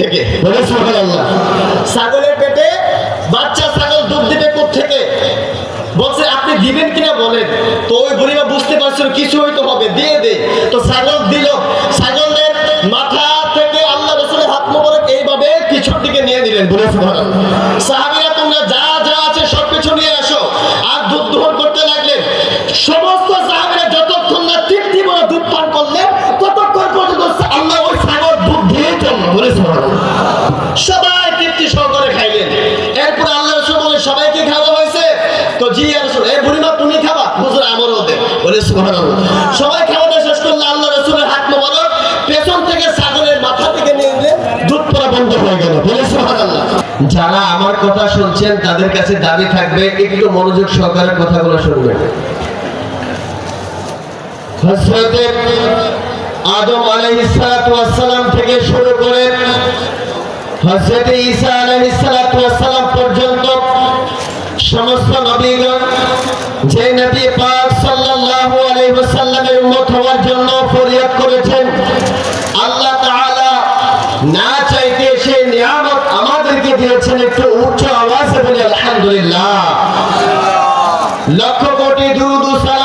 থেকে। ছাগলের পেটে বাচ্চা ছাগল দুধ দিবে থেকে বলছে আপনি দিবেন কিনা বলেন? তো ওই বুড়িমা বুঝতে পারছিল কিছু হয়তো হবে দিয়ে দে। তো ছাগল দিল। ছাগলের মাথা থেকে আল্লাহ রসুলের হাত মোবারক এইভাবে পিছন দিকে নিয়ে দিলেন বলে সাহাব সবাই খাওয়া শেষ করলে আল্লাহ রসুলের হাত মোবারক পেছন থেকে মাথা থেকে নিয়ে দুধ বন্ধ হয়ে গেল। যারা আমার কথা শুনছেন, তাদের কাছে দাবি থাকবে, একটু মনোযোগ সহকারে কথাগুলো শুনবেন। হজরতে আদম আলাইহিস সালাম থেকে শুরু করে হজরতে ঈসা আলাইহিস সালাম না চাইতে সে নিয়ামত আমাদেরকে দিয়েছেন একটু উচ্চ আওয়াজে বলে, আলহামদুলিল্লাহ। লক্ষ কোটি দুরুদ সালাম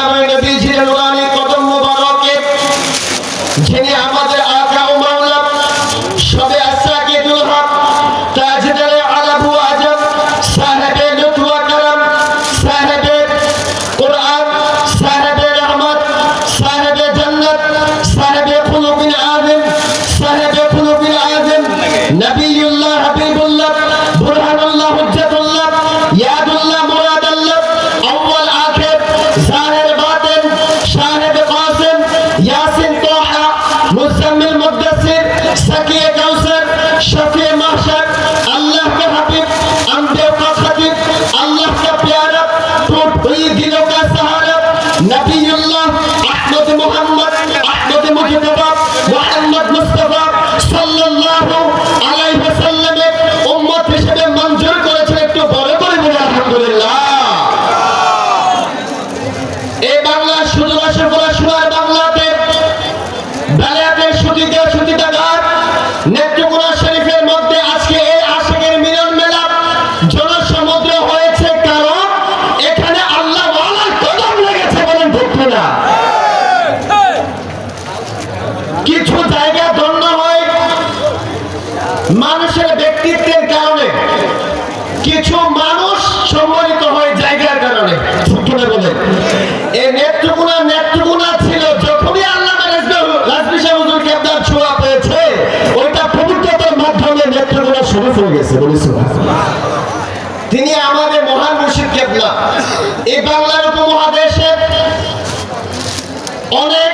শরীফ হয়ে গেছে বলেছিল তিনি আমাদের মহান মুর্শিদ কেবলা এই বাংলার উপমহাদেশে অনেক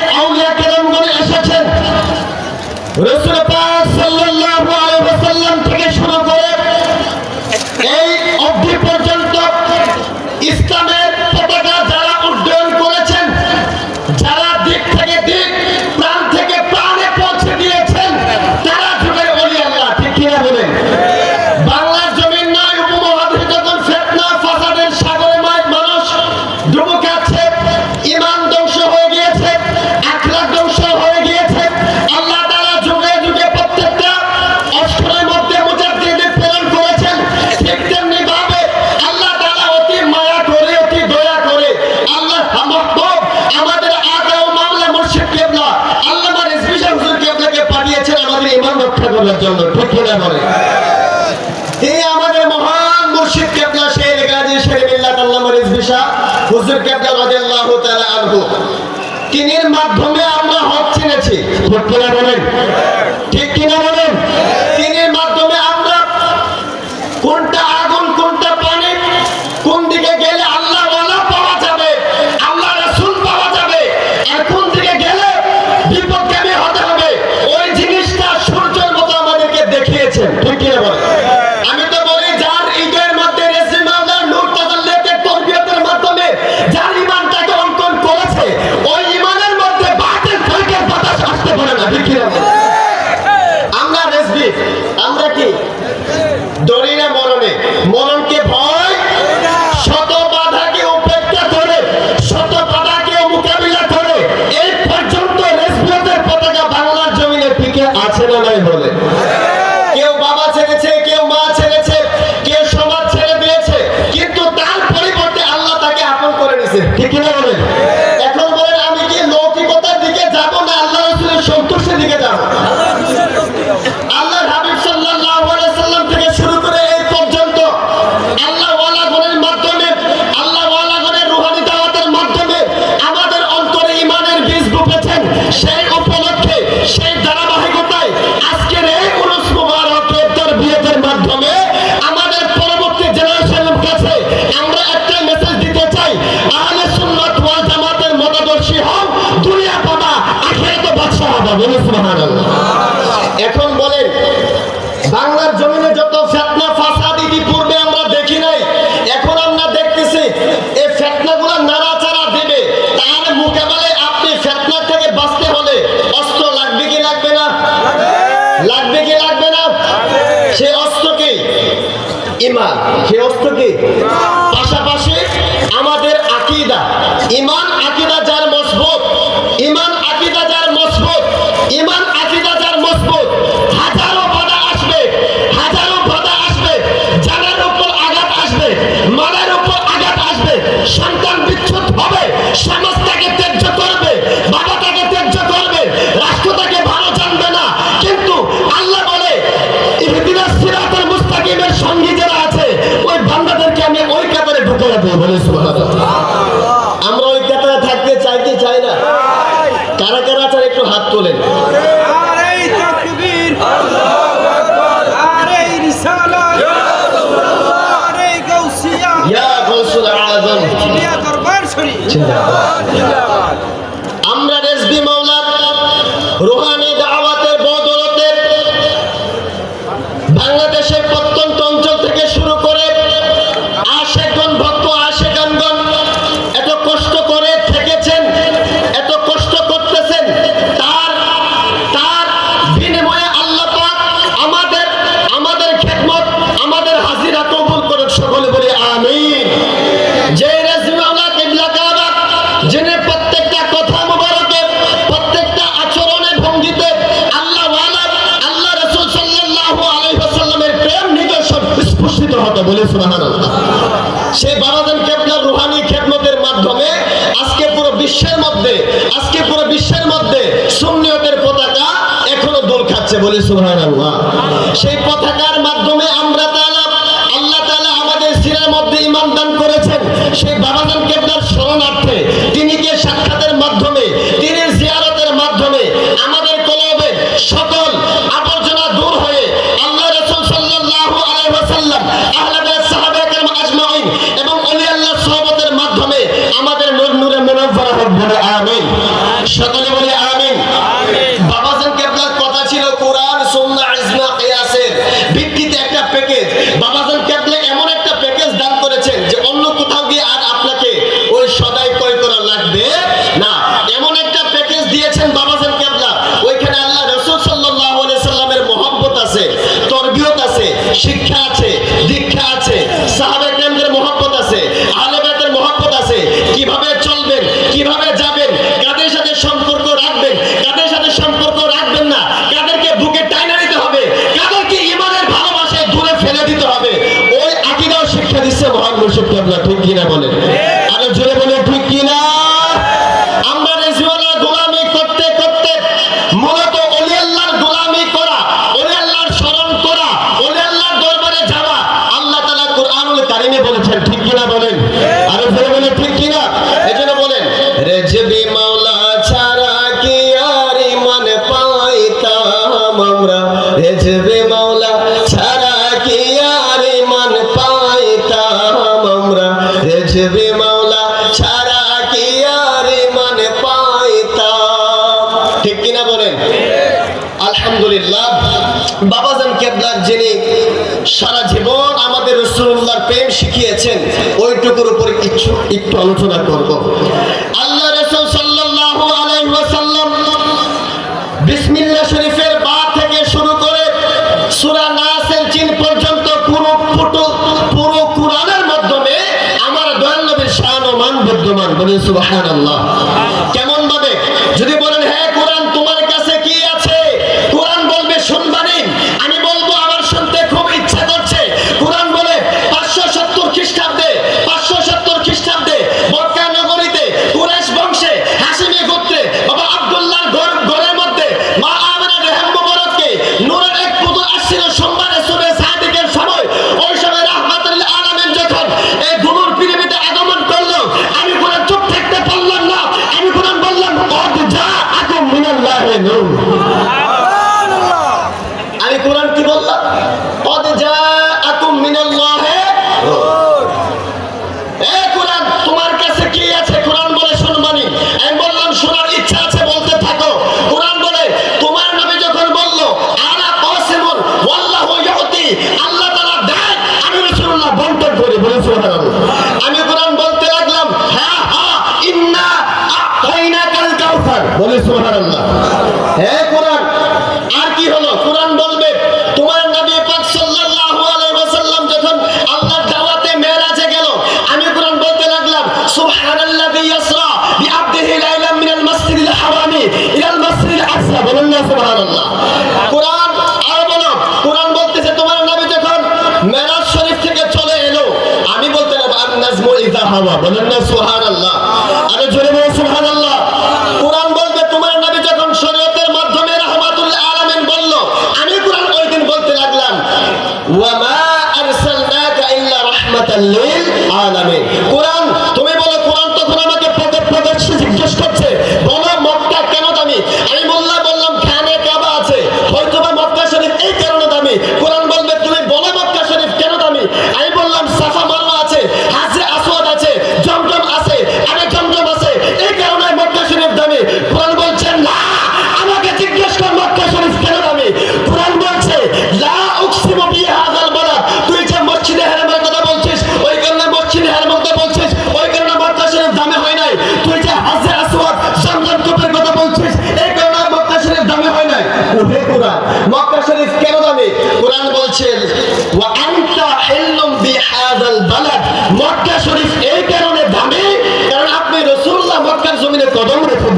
করার জন্য ঠিক কিনা আমাদের মহান মুর্শিদ কেবলা শেখ গাজী শেখ আল্লাহ হুজুর কেবলা রাদিয়াল্লাহু তাআলা আনহু। মাধ্যমে আমরা হক চিনেছি। ঠিক কিনা বলেন। ঠিক কিনা বলেন? তিনি আছে না নাই বলে বলে সুহান সেই পতাকার মাধ্যমে শিক্ষা আছে, দীক্ষা আছে সাহাবেকেন্দ্রের মহব্বত আছে আলেমাতের মহব্বত আছে। কীভাবে চলবেন, কীভাবে যাবেন, কাদের সাথে সম্পর্ক রাখবেন, কাদের সাথে সম্পর্ক রাখবেন না, কাদেরকে বুকে টাইনা দিতে হবে, কাদেরকে ইমানের ভালোবাসায় দূরে ফেলে দিতে হবে, ওই আকিদাও শিক্ষা দিচ্ছে মহান মুর্শিদ কাবলা ঠিক কিনা বলে বেঁচবে মাওলা, ছাড়া কি আর মান পাইতাম আমরা? বেঁচবে মাওলা, ছাড়া কি আর মান পাইতাম? ঠিক কিনা বলেন? আলহামদুলিল্লাহ, বাবাজান কেবলার যিনি সারা জীবন আমাদের রসুল্লাহর প্রেম শিখিয়েছেন, ওইটুকুর উপর একটু আলোচনা করব। বলে সুবাহ আল্লাহ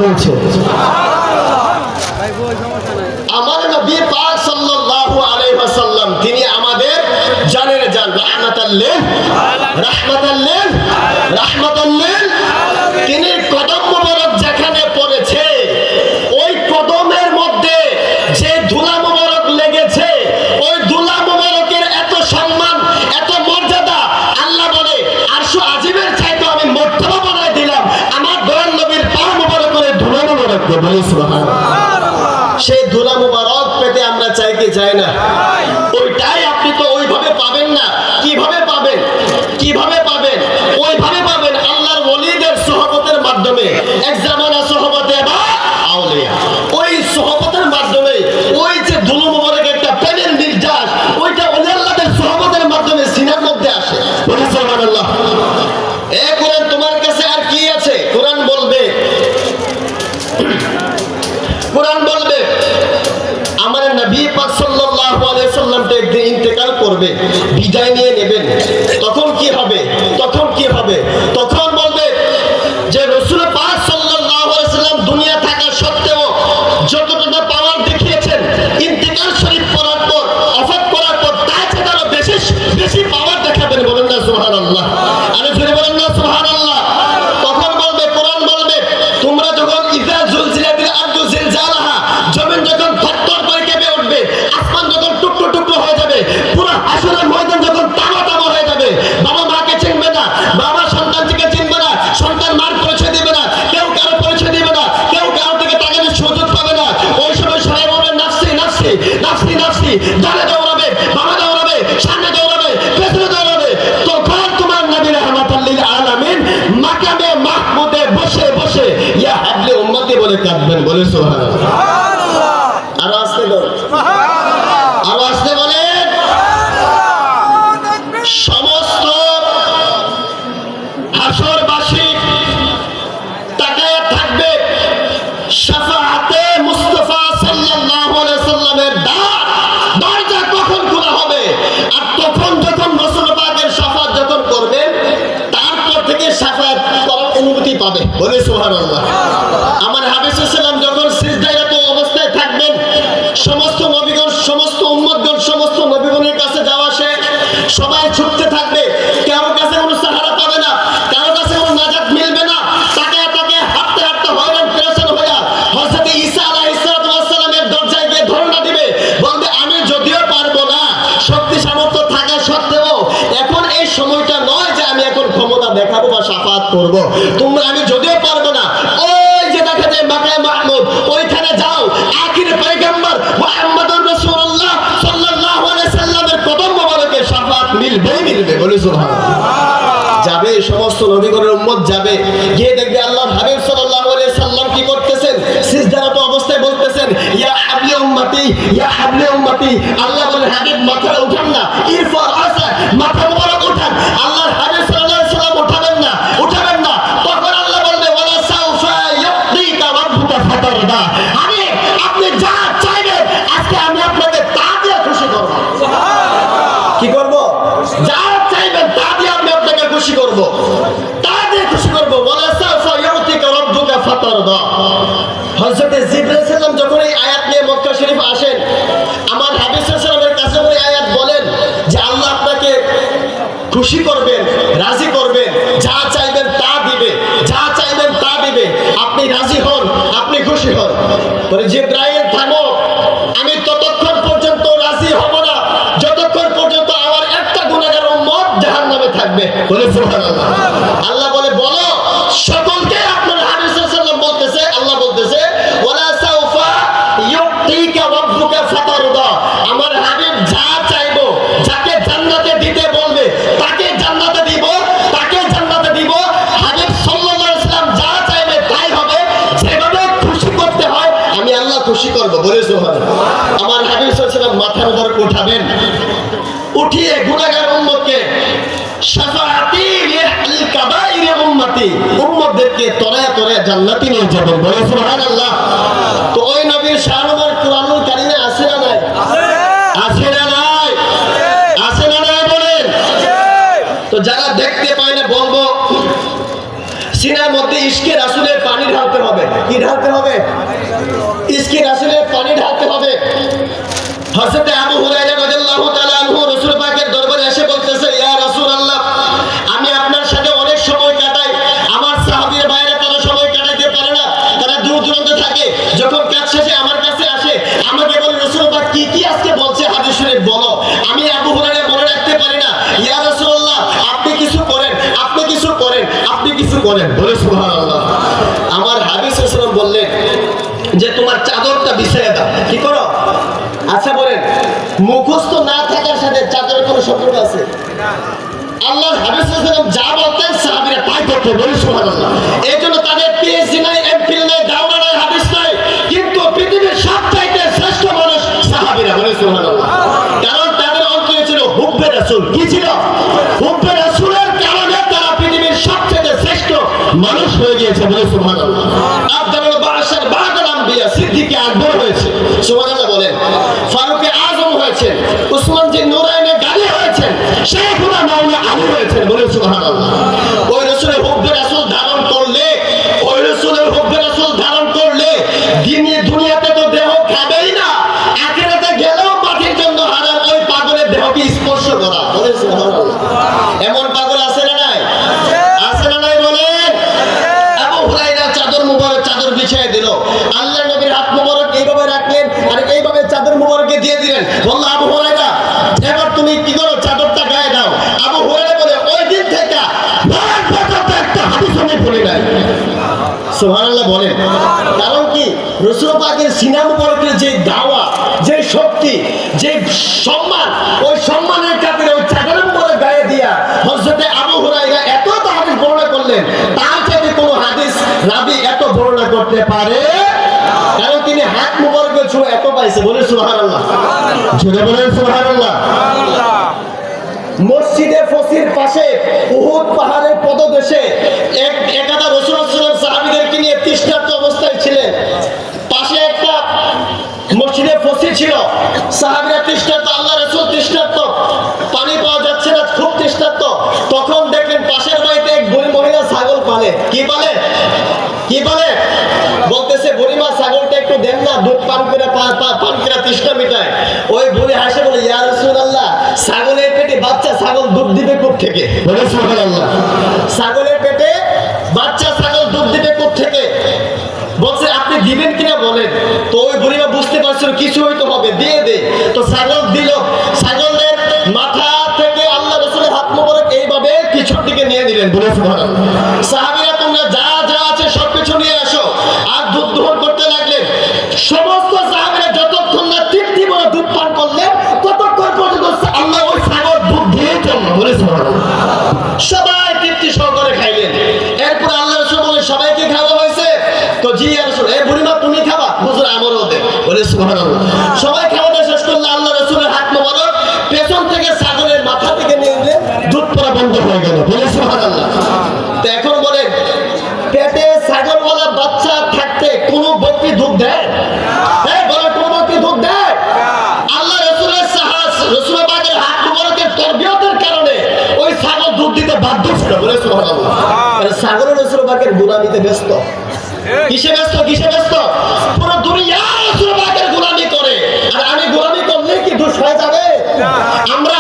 বলছে। আমার নবী পাক সাল্লাল্লাহু আলাইহি ওয়াসাল্লাম, তিনি আমাদের জানের জান রাহমাতাল লিল রাহমাতাল লিল রাহমাতাল লিল। তিনি কদম সেই দুলা মুবারক পেতে আমরা চাই কি চাই না? মাকামে মাহমুদে বসে বসে। ইয়া হাবলে উম্মতে বলে কাঁদবেন বলে সোহান যাবে, সমস্ত নবীগণের উম্মত যাবে। গিয়ে দেখবে আল্লাহ হাবিব সাল্লাল্লাহু আলাইহি সাল্লাম কি করতেছেন? সিজদারত অবস্থায় বলতেছেন, ইয়া হাবলি উম্মতি, ইয়া হাবলি উম্মতি। আল্লাহ বলেন, হাবিব মাথা উঠান না। খুশি করবেন, রাজি করবেন, যা চাইবেন তা দিবে, যা চাইবেন তা দিবে। আপনি রাজি হন, আপনি খুশি হন। যে জিব্রাইল থামো আমি ততক্ষণ পর্যন্ত রাজি হব না। যতক্ষণ পর্যন্ত আমার একটা গুণাগার মত জাহান নামে থাকবে। বলে আল্লাহ বলে, বলো সকলকে জান্নাতে নিয়ে যাবেন বলে সুবহানাল্লাহ। তো ওই নবীর শাহরুমার কোরআনুল কারিমে আছে না নাই? আছে না নাই? আছে না নাই বলেন তো যারা দেখতে পায় না, বলব, সিনার মধ্যে ইশকে রাসুলের পানি ঢালতে হবে। কি ঢালতে হবে? ইশকে রাসুলের পানি ঢালতে হবে। হযরত আবু হুরায়রা রাদিয়াল্লাহু তাআলা আনহু বলে আমার বললেন যে, তোমার চাদরটা বিছাই দাও। কি করো? আচ্ছা বলেন, মুখস্থ না থাকার সাথে চাদরের কোনো সম্পর্ক আছে? আল্লাহর হাবিস সাল্লাল্লাহু যা বলতেন সাহাবিরা তাই বলে সুবহানাল্লাহ। এই জন্য তাদের পিএইচডি নাই গিয়েছে বলে সুবহানাল্লাহ। আব্দুল বাশার বাগল আম্বিয়া সিদ্দিকে আকবর হয়েছে। সুবহানাল্লাহ বলেন। ফারুকে আজম হয়েছে। উসমান যে নুরাইনে গালি হয়েছেন শেখুনা মাওলা আলী হয়েছেন বলে সুবহানাল্লাহ। ওই রাসূলের হুব্বে রাসূল ধারণ করলে, ওই ধারণ করলে দিনে বলেন। কারণ কি? রসুল পাকের সিনা মুবারকের যে দাওয়া, যে শক্তি, যে সম্মান, ওই সম্মানের খাতিরে ওই চাদর মুবারক গায়ে দিয়া হযরতে আবু হুরায়রা এত হাদিস বর্ণনা করলেন, তার চাইতে কোনো হাদিস রাবি এত বর্ণনা করতে পারে? কারণ তিনি হাত মুবারকের ছোঁয়া এত পাইছে বলে সুবহানাল্লাহ। জোরে বলেন সুবহানাল্লাহ। মসজিদে ফসির পাশে উহুদ পাহাড়ের পদদেশে এক একাদা রসুল সাল্লাম সাহাবীদেরকে নিয়ে তৃষ্ণার্ত অবস্থায় ছিলেন পাশে একটা মসজিদে ফসি ছিল। সাহাবীরা তৃষ্ণার্ত আল্লাহ রসুল তৃষ্ণার্ত। পানি পাওয়া যাচ্ছে না, খুব তৃষ্ণার্ত। তখন দেখলেন পাশের বাড়িতে এক বুড়ি মহিলা ছাগল পালে। কি পালে? কি পালে? বলতেছে বুড়িমা ছাগলটা একটু দেন না, দুধ পান করে পান করে তৃষ্ণা মিটায়। ওই বুড়ি হাসে বলে, ইয়া আল্লাহ ছাগলের পেটে বাচ্চা, ছাগল দুধ দিবে কোথ থেকে ছাগলের পেটে বাচ্চা, ছাগল দুধ দিবে কোথ থেকে আপনি দিবেন কিনা বলেন? তো ওই বুড়িমা বুঝতে পারছিল, কিছু হয়তো হবে, দিয়ে দে। তো ছাগল দিল। ছাগলের মাথা থেকে আল্লাহ রসুলের হাত মোবারক এইভাবে পিছন দিকে নিয়ে দিলেন বলে সুবহানাল্লাহ। সবাই খাওয়াটা শেষ করলে আল্লাহ রসুলের হাত মোবারক পেছন থেকে মাথা থেকে নিয়ে দুধ পড়া বন্ধ হয়ে গেল। বলে আল্লাহ তো এখন বলে, পেটে বাচ্চা থাকতে ব্যক্তি দুধ দেয়? হ্যাঁ, বাধ্য ছিল। বলে সাগরের ব্যস্ত। কিসে ব্যস্ত কিসে ব্যস্ত? পুরো দুনিয়া আমরা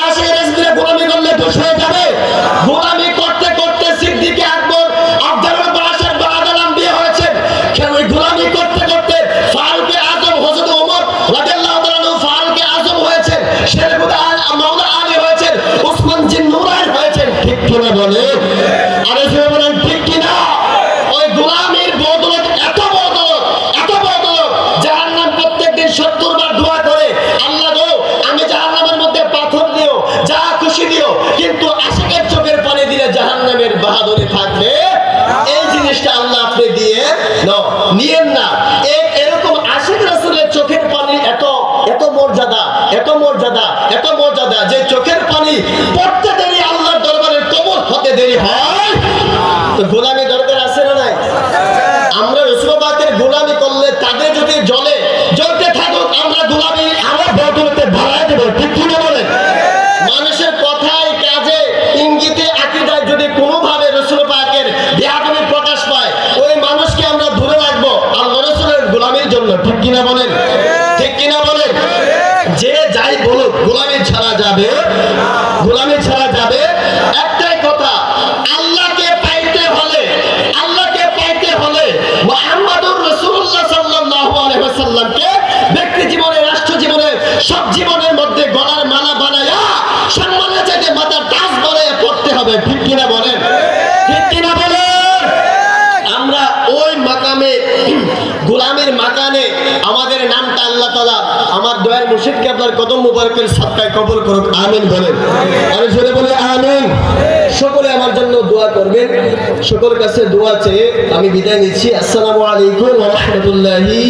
গোলামে ছাড়া যাবে? গোলামি ছাড়া আমার দয়ার মুর্শিদকে আপনার কদম মুবারকের সাতটায় কবল করুক, আমিন বলেন। আমি জোরে বলে, আমিন। সকলে আমার জন্য দোয়া করবেন সকল কাছে দোয়া চেয়ে আমি বিদায় নিচ্ছি। আসসালামু আলাইকুম রহমতুল্লাহি